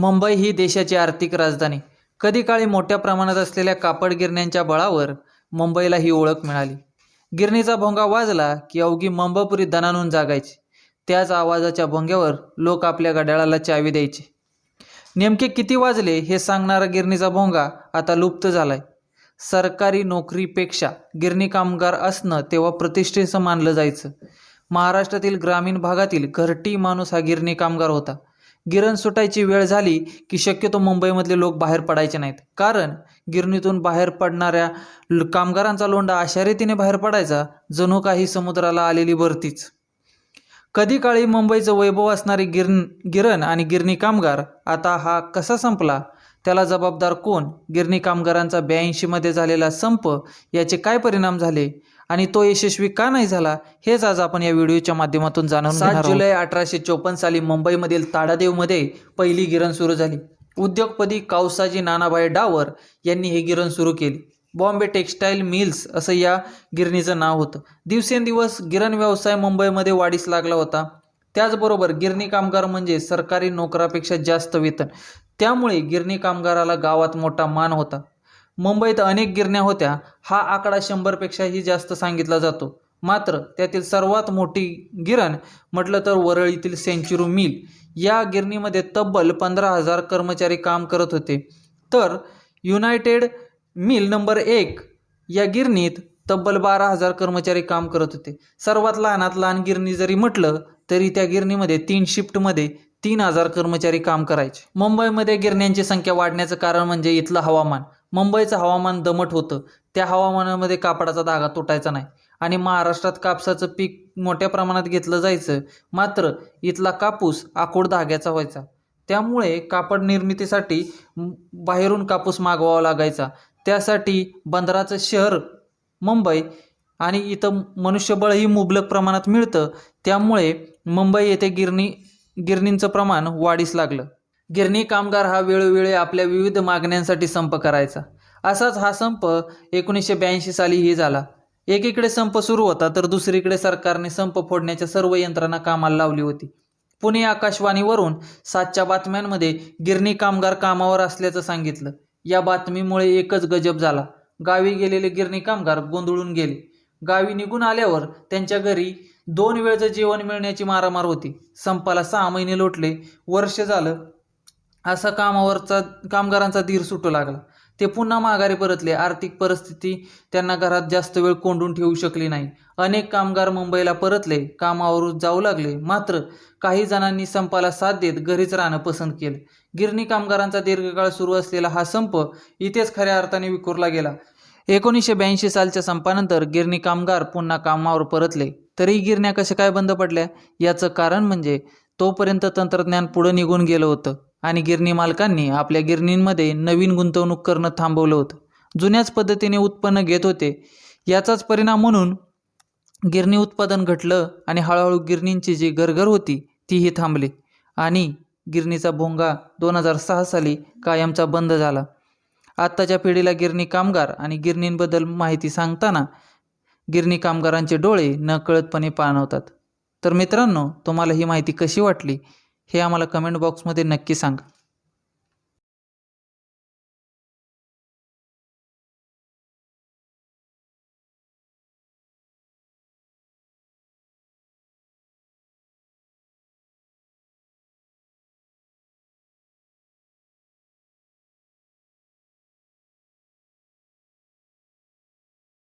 मुंबई ही देशाची आर्थिक राजधानी. कधी काळी मोठ्या प्रमाणात असलेल्या कापड गिरण्यांच्या बळावर मुंबईला ही ओळख मिळाली. गिरणीचा भोंगा वाजला की अवघी मंबपुरी दणानून जागायची. त्याच आवाजाच्या भोंग्यावर लोक आपल्या घड्याळाला चावी द्यायचे. नेमके किती वाजले हे सांगणारा गिरणीचा भोंगा आता लुप्त झालाय. सरकारी नोकरीपेक्षा गिरणी कामगार असणं तेव्हा प्रतिष्ठेचं मानलं जायचं. महाराष्ट्रातील ग्रामीण भागातील घरटी माणूस हा गिरणी कामगार होता. गिरण सुटायची वेळ झाली की शक्यतो मुंबईमधले लोक बाहेर पडायचे नाहीत. कारण गिरणीतून बाहेर पडणाऱ्या कामगारांचा लोंडा अशा रीतीने बाहेर पडायचा जणू काही समुद्राला आलेली भरतीच कधी काळी मुंबईचं वैभव असणारी गिरण गिरण आणि गिरणी कामगार आता हा कसा संपला? त्याला जबाबदार कोण? गिरणी कामगारांचा ब्याऐंशीमध्ये झालेला संप याचे काय परिणाम झाले? आणि तो यशस्वी का नाही झाला हेच आज आपण या व्हिडिओच्या माध्यमातून जाणून सात जुलै अठराशे चोपन्न साली मुंबईमधील ताडादेवमध्ये पहिली गिरण सुरू झाली. उद्योगपती कावसाजी नानाभाई डावर यांनी हे गिरण सुरू केली. बॉम्बे टेक्स्टाईल मिल्स असं या गिरणीचं नाव होतं. दिवसेंदिवस गिरण व्यवसाय मुंबईमध्ये वाढीस लागला होता. त्याचबरोबर गिरणी कामगार म्हणजे सरकारी नोकरापेक्षा जास्त वेतन. त्यामुळे गिरणी कामगाराला गावात मोठा मान होता. मुंबईत अनेक गिरण्या होत्या. हा आकडा शंभरपेक्षाही जास्त सांगितला जातो. मात्र त्यातील सर्वात मोठी गिरण म्हटलं तर वरळीतील सेंचुरी मिल. या गिरणीमध्ये तब्बल पंधरा हजार कर्मचारी काम करत होते. तर युनायटेड मिल नंबर एक या गिरणीत तब्बल बारा हजार कर्मचारी काम करत होते. सर्वात लहानात लहान गिरणी जरी म्हटलं तरी त्या गिरणीमध्ये तीन शिफ्टमध्ये तीन हजार कर्मचारी काम करायचे. मुंबईमध्ये गिरण्यांची संख्या वाढण्याचं कारण म्हणजे इथलं हवामान. मुंबईचं हवामान दमट होतं. त्या हवामानामध्ये कापडाचा धागा तुटायचा नाही. आणि महाराष्ट्रात कापसाचं पीक मोठ्या प्रमाणात घेतलं जायचं मात्र इथला कापूस आखूड धाग्याचा व्हायचा. त्यामुळे कापड निर्मितीसाठी बाहेरून कापूस मागवावा लागायचा. त्यासाठी बंदराचं शहर मुंबई आणि इथं मनुष्यबळही मुबलक प्रमाणात मिळतं. त्यामुळे मुंबई येथे गिरणी गिरणींचं प्रमाण वाढीस लागलं. गिरणी कामगार हा वेळोवेळी आपल्या विविध मागण्यांसाठी संप करायचा. असाच हा संप एकोणीसशे ब्याऐंशी सालीही झाला. एकीकडे संप सुरू होता तर दुसरीकडे सरकारने संप फोडण्याच्या सर्व यंत्रणा कामाला लावली होती. पुणे आकाशवाणीवरून सातच्या बातम्यांमध्ये गिरणी कामगार कामावर असल्याचं सांगितलं. या बातमीमुळे एकच गजब झाला. गावी गेलेले गिरणी कामगार गोंधळून गेले. गावी निघून आल्यावर त्यांच्या घरी दोन वेळचं जेवण मिळण्याची मारामार होती. संपाला सहा महिने लोटले. वर्ष झालं असा कामावरचा कामगारांचा धीर सुटू लागला. ते पुन्हा माघारी परतले. आर्थिक परिस्थिती त्यांना घरात जास्त वेळ कोंडून ठेवू शकली नाही. अनेक कामगार मुंबईला परतले. कामावर जाऊ लागले. मात्र काही जणांनी संपाला साथ देत घरीच राहणं पसंत केलं. गिरणी कामगारांचा दीर्घकाळ सुरू असलेला हा संप इथेच खऱ्या अर्थाने विखुरला गेला. एकोणीसशे ब्याऐंशी सालच्या संपानंतर गिरणी कामगार पुन्हा कामावर परतले. तरी गिरण्या कशा काय बंद पडल्या? याचं कारण म्हणजे तोपर्यंत तंत्रज्ञान पुढं निघून गेलं होतं. आणि गिरणी मालकांनी आपल्या गिरणींमध्ये नवीन गुंतवणूक करणं थांबवलं होतं. जुन्याच पद्धतीने उत्पन्न घेत होते. याचाच परिणाम म्हणून गिरणी उत्पादन घटलं आणि हळूहळू गिरणींची जी गरगर होती तीही थांबली. आणि गिरणीचा भोंगा दोन हजार सहा साली कायमचा बंद झाला. आत्ताच्या पिढीला गिरणी कामगार आणि गिरणींबद्दल माहिती सांगताना गिरणी कामगारांचे डोळे नकळतपणे पाणवतात तर मित्रांनो तुम्हाला ही माहिती कशी वाटली? हे आम्हाला कमेंट बॉक्समध्ये नक्की सांगा.